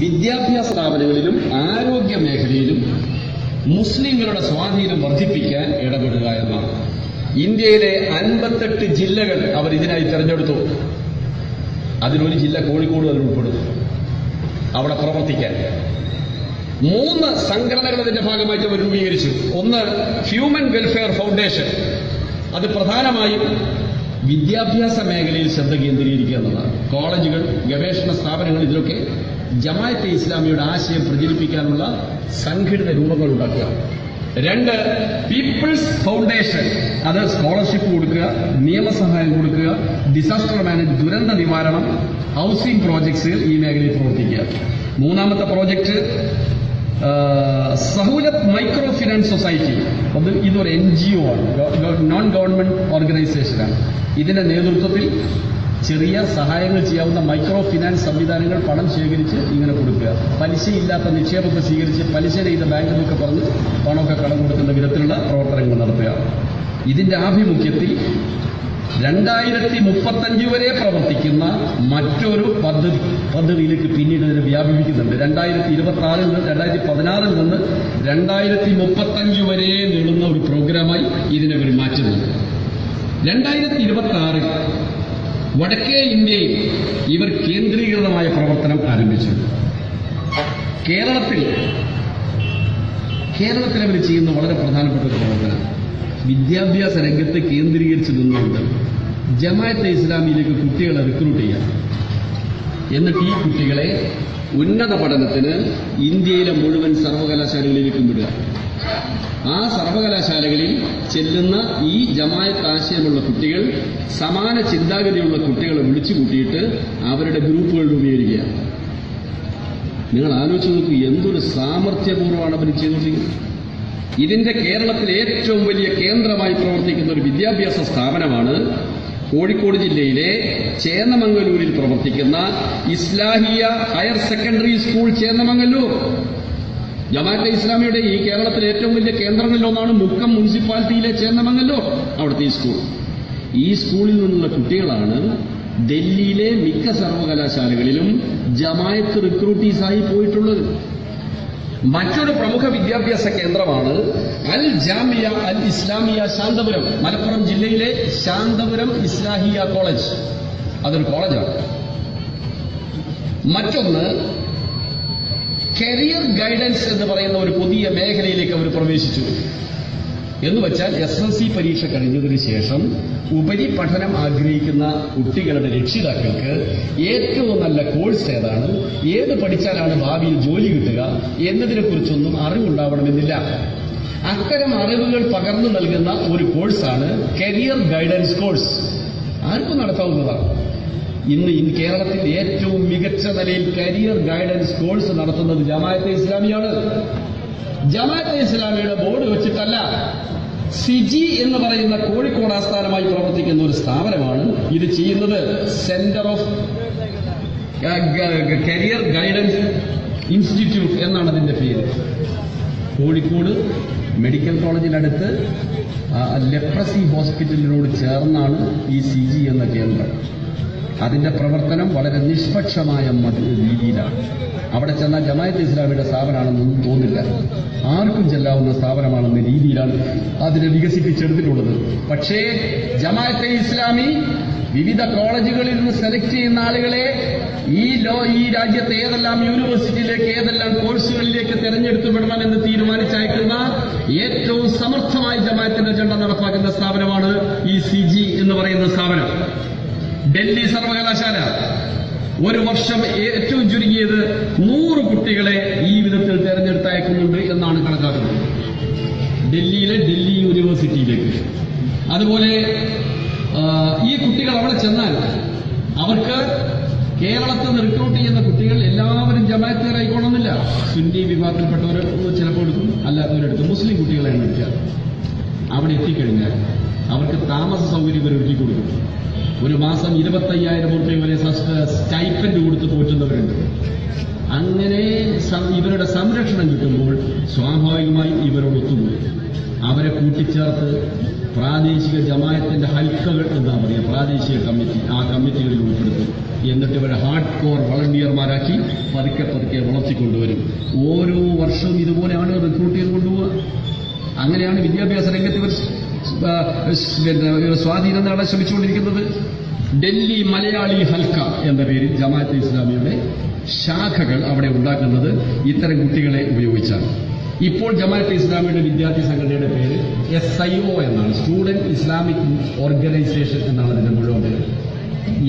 വിദ്യാഭ്യാസ സ്ഥാപനങ്ങളിലും ആരോഗ്യ മേഖലയിലും മുസ്ലിങ്ങളുടെ സ്വാധീനം വർദ്ധിപ്പിക്കാൻ ഇടപെടുക എന്നാണ്. ഇന്ത്യയിലെ അൻപത്തെട്ട് ജില്ലകൾ അവർ ഇതിനായി തെരഞ്ഞെടുത്തു. അതിലൊരു ജില്ല കോഴിക്കോട് അതിൽ ഉൾപ്പെടും അവിടെ പ്രവർത്തിക്കാൻ. മൂന്ന് സംഘടനകൾ അതിന്റെ ഭാഗമായിട്ട് അവർ രൂപീകരിച്ചു. ഒന്ന് ഹ്യൂമൻ വെൽഫെയർ ഫൗണ്ടേഷൻ. അത് പ്രധാനമായും വിദ്യാഭ്യാസ മേഖലയിൽ ശ്രദ്ധ കേന്ദ്രീകരിക്കുക എന്നതാണ് കോളേജുകൾ ഗവേഷണ സ്ഥാപനങ്ങൾ ഇതിലൊക്കെ ജമായത്തെ ഇസ്ലാമിയുടെ ആശയം പ്രചരിപ്പിക്കാനുള്ള സംഘടിത രൂപങ്ങൾ ഉണ്ടാക്കുക. രണ്ട് പീപ്പിൾസ് ഫൗണ്ടേഷൻ അത് സ്കോളർഷിപ്പ് കൊടുക്കുക നിയമസഹായം കൊടുക്കുക ഡിസാസ്റ്റർ മാനേജ് ദുരന്ത നിവാരണം ഹൗസിംഗ് പ്രോജക്ട്സ് ഈ മേഖലയിൽ പ്രവർത്തിക്കുക. മൂന്നാമത്തെ project Sahulat micro finance society. അത് ഇതൊരു എൻ ജി ഒ ആണ് നോൺ ഗവൺമെന്റ് ഓർഗനൈസേഷനാണ് ഇതിന്റെ നേതൃത്വത്തിൽ ചെറിയ സഹായങ്ങൾ ചെയ്യാവുന്ന മൈക്രോ ഫിനാൻസ് സംവിധാനങ്ങൾ പണം ശേഖരിച്ച് ഇങ്ങനെ കൊടുക്കുക. പലിശയില്ലാത്ത നിക്ഷേപത്തെ സ്വീകരിച്ച് പലിശ രഹിത ബാങ്ക് എന്നൊക്കെ പറഞ്ഞ് പണമൊക്കെ കടം കൊടുക്കുന്ന വിധത്തിലുള്ള പ്രവർത്തനങ്ങൾ നടത്തുക. ഇതിന്റെ ആഭിമുഖ്യത്തിൽ രണ്ടായിരത്തി മുപ്പത്തഞ്ച് വരെ പ്രവർത്തിക്കുന്ന മറ്റൊരു പദ്ധതി പദ്ധതിയിലേക്ക് പിന്നീട് ഇതിനെ വ്യാപിപ്പിക്കുന്നുണ്ട്. രണ്ടായിരത്തി ഇരുപത്തി ആറിൽ നിന്ന് രണ്ടായിരത്തി പതിനാറിൽ നിന്ന് രണ്ടായിരത്തി മുപ്പത്തഞ്ച് വരെ നീളുന്ന ഒരു പ്രോഗ്രാമായി ഇതിനെ ഇവർ മാറ്റുന്നുണ്ട്. രണ്ടായിരത്തി ഇരുപത്തി ആറിൽ വടക്കേ ഇന്ത്യയിൽ ഇവർ കേന്ദ്രീകൃതമായ പ്രവർത്തനം ആരംഭിച്ചു. കേരളത്തിൽ കേരളത്തിൽ അവർ ചെയ്യുന്ന വളരെ പ്രധാനപ്പെട്ട ഒരു പ്രവർത്തനം വിദ്യാഭ്യാസ രംഗത്ത് കേന്ദ്രീകരിച്ച് നിന്നുകൊണ്ട് ജമാഅത്തെ ഇസ്ലാമിയിലേക്ക് കുട്ടികളെ റിക്രൂട്ട് ചെയ്യാം എന്നിട്ട് ഈ കുട്ടികളെ ഉന്നത പഠനത്തിന് ഇന്ത്യയിലെ മുഴുവൻ സർവകലാശാലകളിലേക്കും വിടുക. ആ സർവകലാശാലകളിൽ ചെല്ലുന്ന ഈ ജമായത്ത് ആശയമുള്ള കുട്ടികൾ സമാന ചിന്താഗതിയുള്ള കുട്ടികളെ വിളിച്ചു കൂട്ടിയിട്ട് അവരുടെ ഗ്രൂപ്പുകൾ രൂപീകരിക്കുക. നിങ്ങൾ ആലോചിച്ച് നോക്കൂ എന്തൊരു സാമർഥ്യപൂർവമാണ് അവർ ചെയ്തുകൊണ്ടിരിക്കുന്നത്. ഇതിന്റെ കേരളത്തിലെ ഏറ്റവും വലിയ കേന്ദ്രമായി പ്രവർത്തിക്കുന്ന ഒരു വിദ്യാഭ്യാസ സ്ഥാപനമാണ് കോഴിക്കോട് ജില്ലയിലെ ചേന്നമംഗലൂരിൽ പ്രവർത്തിക്കുന്ന Islahiya higher secondary school Chennamangallur. Jamaat ഇസ്ലാമിയുടെ ഈ കേരളത്തിലെ ഏറ്റവും വലിയ കേന്ദ്രങ്ങളിലൊന്നാണ് മുക്കം മുനിസിപ്പാലിറ്റിയിലെ ചേന്നമംഗലൂർ അവിടുത്തെ ഈ സ്കൂൾ. ഈ സ്കൂളിൽ നിന്നുള്ള കുട്ടികളാണ് ഡൽഹിയിലെ മിക്ക സർവകലാശാലകളിലും ജമായത്ത് റിക്രൂട്ടീസായി പോയിട്ടുള്ളത്. മറ്റൊരു പ്രമുഖ വിദ്യാഭ്യാസ കേന്ദ്രമാണ് അൽ ജാമിയ അൽ ഇസ്ലാമിയ ശാന്തപുരം മലപ്പുറം ജില്ലയിലെ ശാന്തപുരം ഇസ്ലാഹിയ കോളേജ്. അതൊരു കോളേജാണ്. മറ്റൊന്ന് കരിയർ ഗൈഡൻസ് എന്ന് പറയുന്ന ഒരു പുതിയ മേഖലയിലേക്ക് അവർ പ്രവേശിച്ചു. എന്ന് വെച്ചാൽ എസ് എൽ സി പരീക്ഷ കഴിഞ്ഞതിന് ശേഷം ഉപരിപഠനം ആഗ്രഹിക്കുന്ന കുട്ടികളുടെ രക്ഷിതാക്കൾക്ക് ഏറ്റവും നല്ല കോഴ്സ് ഏതാണ്? ഏത് പഠിച്ചാലാണ് ഭാവിയിൽ ജോലി കിട്ടുക? എന്നതിനെക്കുറിച്ചൊന്നും അറിവുണ്ടാവണമെന്നില്ല. അത്തരം അറിവുകൾ പകർന്നു നൽകുന്ന ഒരു കോഴ്സാണ് കരിയർ ഗൈഡൻസ് കോഴ്സ് ആർക്കും നടത്താവുന്നതാണ്. ഇന്ന് ഈ കേരളത്തിൽ ഏറ്റവും മികച്ച നിലയിൽ കരിയർ ഗൈഡൻസ് കോഴ്സ് നടത്തുന്നത് ജമാഅത്തെ ഇസ്ലാമിയാണ്. ജമാഅത്തെ ഇസ്ലാമിയുടെ ബോർഡ് വെച്ചിട്ടല്ല. സിജി എന്ന് പറയുന്ന കോഴിക്കോട് ആസ്ഥാനമായി പ്രവർത്തിക്കുന്ന ഒരു സ്ഥാപനമാണ് ഇത് ചെയ്യുന്നത് centre of career guidance institute എന്നാണ് അതിന്റെ പേര്. കോഴിക്കോട് മെഡിക്കൽ കോളേജിനടുത്ത് ലെപ്രസി ഹോസ്പിറ്റലിനോട് ചേർന്നാണ് ഈ സി എന്ന കേന്ദ്രം. അതിന്റെ പ്രവർത്തനം വളരെ നിഷ്പക്ഷമായ രീതിയിലാണ്. അവിടെ ചെന്ന ജമായത്ത് ഇസ്ലാമിയുടെ സ്ഥാപനമാണെന്നൊന്നും തോന്നില്ല. ആർക്കും ചെല്ലാവുന്ന സ്ഥാപനമാണെന്ന രീതിയിലാണ് അതിനെ വികസിപ്പിച്ചെടുത്തിട്ടുള്ളത്. പക്ഷേ ജമായത്തെ ഇസ്ലാമി വിവിധ കോളേജുകളിൽ നിന്ന് സെലക്ട് ചെയ്യുന്ന ആളുകളെ ഈ ലോ ഈ രാജ്യത്തെ ഏതെല്ലാം യൂണിവേഴ്സിറ്റിയിലേക്ക് ഏതെല്ലാം കോഴ്സുകളിലേക്ക് തെരഞ്ഞെടുത്തു വിടണമെന്ന് തീരുമാനിച്ചയക്കുന്ന ഏറ്റവും സമർത്ഥമായ ജമായത്തിന്റെ അജണ്ട നടപ്പാക്കുന്ന സ്ഥാപനമാണ് ഈ സി എന്ന് പറയുന്ന സ്ഥാപനം. ഡൽഹി സർവകലാശാല. ഒരു വർഷം ഏറ്റവും ചുരുങ്ങിയത് നൂറ് കുട്ടികളെ ഈ വിധത്തിൽ തെരഞ്ഞെടുത്തയക്കുന്നുണ്ട് എന്നാണ് കണക്കാക്കുന്നത്. ഡൽഹിയിലെ ഡൽഹി യൂണിവേഴ്സിറ്റിയിലേക്ക്. അതുപോലെ ഈ കുട്ടികൾ അവിടെ ചെന്നാൽ അവർക്ക് കേരളത്തിൽ നിന്ന് റിക്രൂട്ട് ചെയ്യുന്ന കുട്ടികൾ എല്ലാവരും ജമാഅത്തുകാരായിക്കോണമെന്നില്ല സുന്നി വിഭാഗത്തിൽപ്പെട്ടവർ ചിലപ്പോൾ എടുക്കും അല്ലാത്തവരെടുക്കും മുസ്ലിം കുട്ടികളെ എടുക്കുക. അവിടെ എത്തിക്കഴിഞ്ഞാൽ അവർക്ക് താമസ സൗകര്യം ഒരുക്കി കൊടുക്കും. ഒരു മാസം ഇരുപത്തയ്യായിരം റുപ്യ വരെ സ്റ്റൈപ്പൻഡ് കൊടുത്ത് പോറ്റുന്നവരുണ്ട് അങ്ങനെ ഇവരുടെ സംരക്ഷണം കിട്ടുമ്പോൾ സ്വാഭാവികമായി ഇവരോട് അവരെ കൂട്ടിച്ചേർത്ത് പ്രാദേശിക ജമായത്തിന്റെ ഹൽക്കകൾ എന്താ പറയുക? പ്രാദേശിക കമ്മിറ്റി ആ കമ്മിറ്റികളിൽ ഉൾപ്പെടുത്തും. എന്നിട്ട് ഇവരെ ഹാർഡ് കോർ വളണ്ടിയർമാരാക്കി പതുക്കെ പതുക്കെ വളർത്തിക്കൊണ്ടുവരും. ഓരോ വർഷവും ഇതുപോലെയാണ് റിക്രൂട്ട് ചെയ്ത് കൊണ്ടുപോവുക? അങ്ങനെയാണ് വിദ്യാഭ്യാസ രംഗത്ത് ഇവർ സ്വാധീനം നേടാൻ ശ്രമിച്ചുകൊണ്ടിരിക്കുന്നത്? ഡൽഹി മലയാളി ഹൽക്ക എന്ന പേരിൽ ജമാഅത്തെ ഇസ്ലാമിയുടെ ശാഖകൾ അവിടെ ഉണ്ടാക്കുന്നത് ഇത്തരം കുട്ടികളെ ഉപയോഗിച്ചാണ്. ഇപ്പോൾ ജമാഅത്തെ ഇസ്ലാമിയുടെ വിദ്യാർത്ഥി സംഘടനയുടെ പേര് എസ് ഐ ഒ എന്നാണ്. സ്റ്റുഡന്റ് ഇസ്ലാമിക് ഓർഗനൈസേഷൻ എന്നാണ് അതിന്റെ മുഴുവൻ പേര്.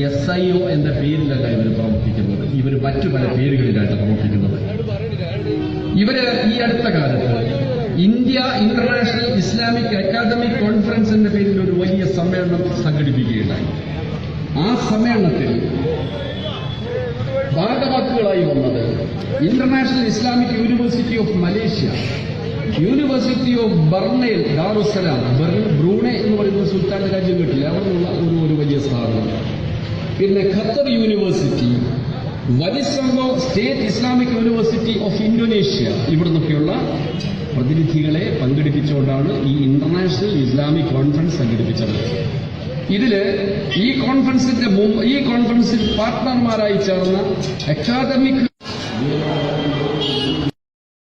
എസ് ഐ ഒ എന്ന പേരിലല്ല ഇവർ പ്രവർത്തിക്കുന്നത്. ഇവർ മറ്റു പല പേരുകളിലാണ് പ്രവർത്തിക്കുന്നത്. ഇവർ ഈ അടുത്ത കാലത്ത് India international Islamic academic conference എന്ന പേരിൽ ഒരു വലിയ സമ്മേളനം സംഘടിപ്പിക്കുകയുണ്ടായി. ആ സമ്മേളനത്തിൽ ഭാഗവാക്കുകളായി വന്നത് international Islamic university of Malaysia university of Brunei Darussalam Brunei എന്ന് പറയുന്ന സുൽത്താന്റെ രാജ്യം കേട്ടില്ല അവിടെ നിന്നുള്ള ഒരു വലിയ സ്ഥാപനം. പിന്നെ Qatar university Walisongo state Islamic university of Indonesia ഇവിടെ നിന്നൊക്കെയുള്ള പ്രതിനിധികളെ പങ്കെടുപ്പിച്ചുകൊണ്ടാണ് ഈ ഇന്റർനാഷണൽ ഇസ്ലാമിക് കോൺഫറൻസ് സംഘടിപ്പിച്ചത്. ഇതിൽ ഈ കോൺഫറൻസിന്റെ ഈ കോൺഫറൻസിൽ പാർട്ട്ണർമാരായി ചേർന്ന അക്കാദമിക്